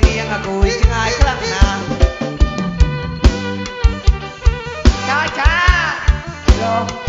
เมียงกูอีง่ายครั้งนาช้าช้าลง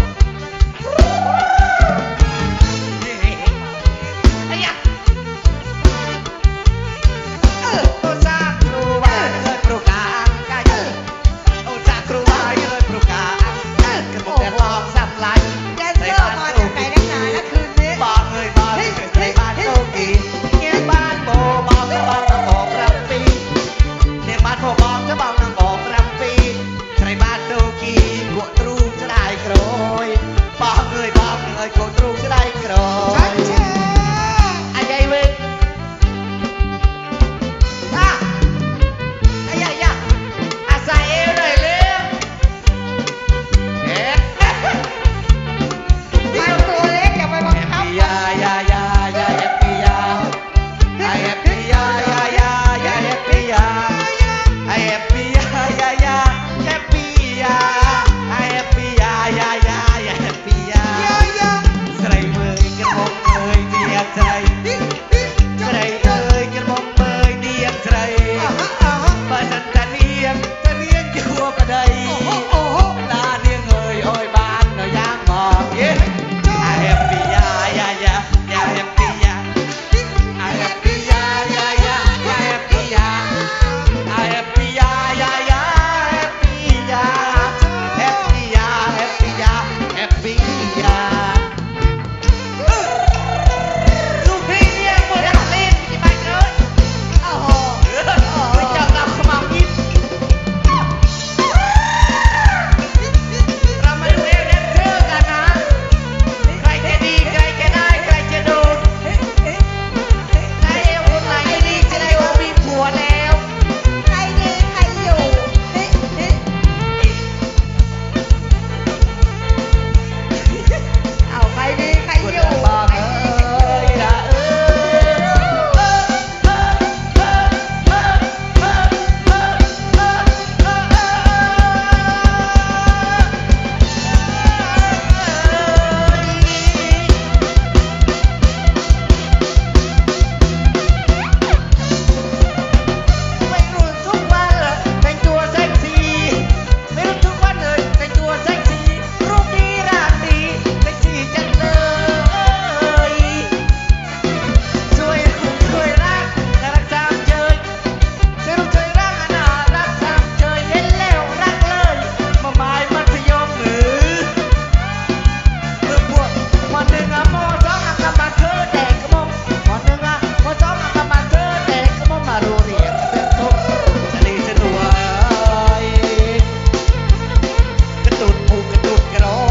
look at all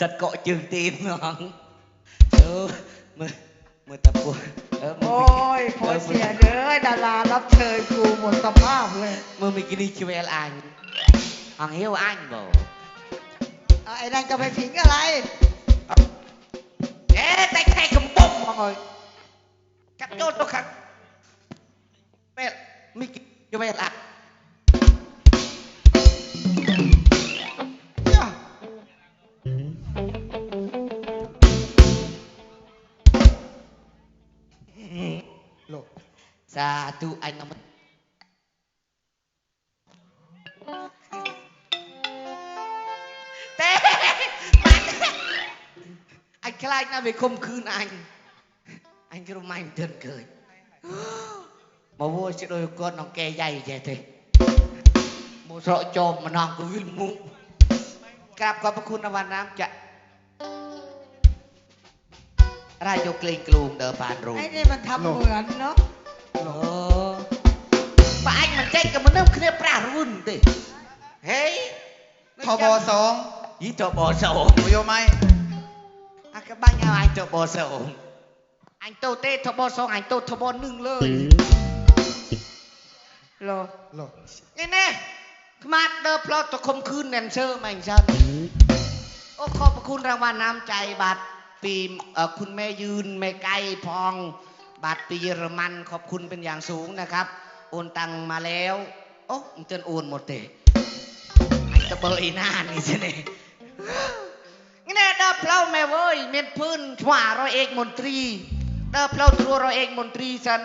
จัดเกาะจึงตีนน้องเออมือมือตะปูเออมืโอ้ไม่ยพอเสียเด้อดารารับเชิญกูหมดสภาพเลยมือไม่กินนี่ชิเวลอันหังเหี้ยวอันบ่เอาไอ้นั่นจะไปผิงอะไรเอ๊ะแต่แค่กำปุ่มมาเลย สาธุอันนั้นมันเต้มันอันคล้ายน่าไปคมคืนอันอันก็รู้ไหมมันเดินเกิดมาวัวจะโดยก้อนน้องแกใหญ่ใช่ไหมมูสระจอมมานอง กูวิลมุกราบขอบพระคุณอวันน้ำจะรายโยเกรงกลูงเดอปานรูไอ้นี่มันทำเหมือนเนาะ Ồ. Bà anh mà chết cái mà nó kia pra run đi. Hey. ทบสอง Ý cho bò sổ. โยไหม À cái bác nhau anh cho bò sổ. Anh tô tê cho bò sổ anh tô cho bò nưng lời. โลกโลก Nghe nè. Mà đơ plot cho không khứ nền sơ mà anh sao. โอ้ขอบพระคุณรางวัลน้ำใจบัตรปีเอ่อคุณแม่ยืนแม่ไก่พอง บัตรปีเยอรมันขอบคุณเป็นอย่างสูงนะครับ โอนตังมาแล้ว โอ้มันเจนโอนหมดเตะไอ้ตะเบยหน้านี่สิเนี่ยงั้นแน่เด้อเพลาแม่เว้ยเมียนพื้นหว่าร้อยเอกมนตรีเด้อเพลาตัวร้อยเอกมนตรีสัน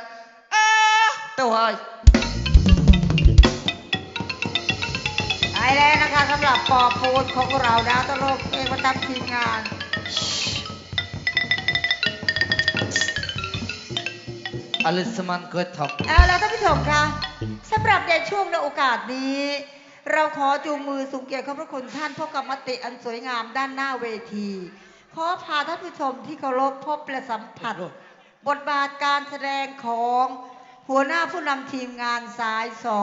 เออตัวเฮ้ยไอ้แล้วนะคะสำหรับปอปูนของเราดาวตลกเองประจำทีมงาน อลิสมันเกิดทอกเอาล้วท่านผู้ชมคะสำหรับในช่วงในโอกาสนี้ เราขอจูงมือสุงเกียรติขอบพระคุณท่านพบกับมติอันสวยงามด้านหน้าเวที ขอพาท่านผู้ชมที่เคารพพบและสัมผัส บทบาทการแสดงของหัวหน้าผู้นำทีมงานสายสอง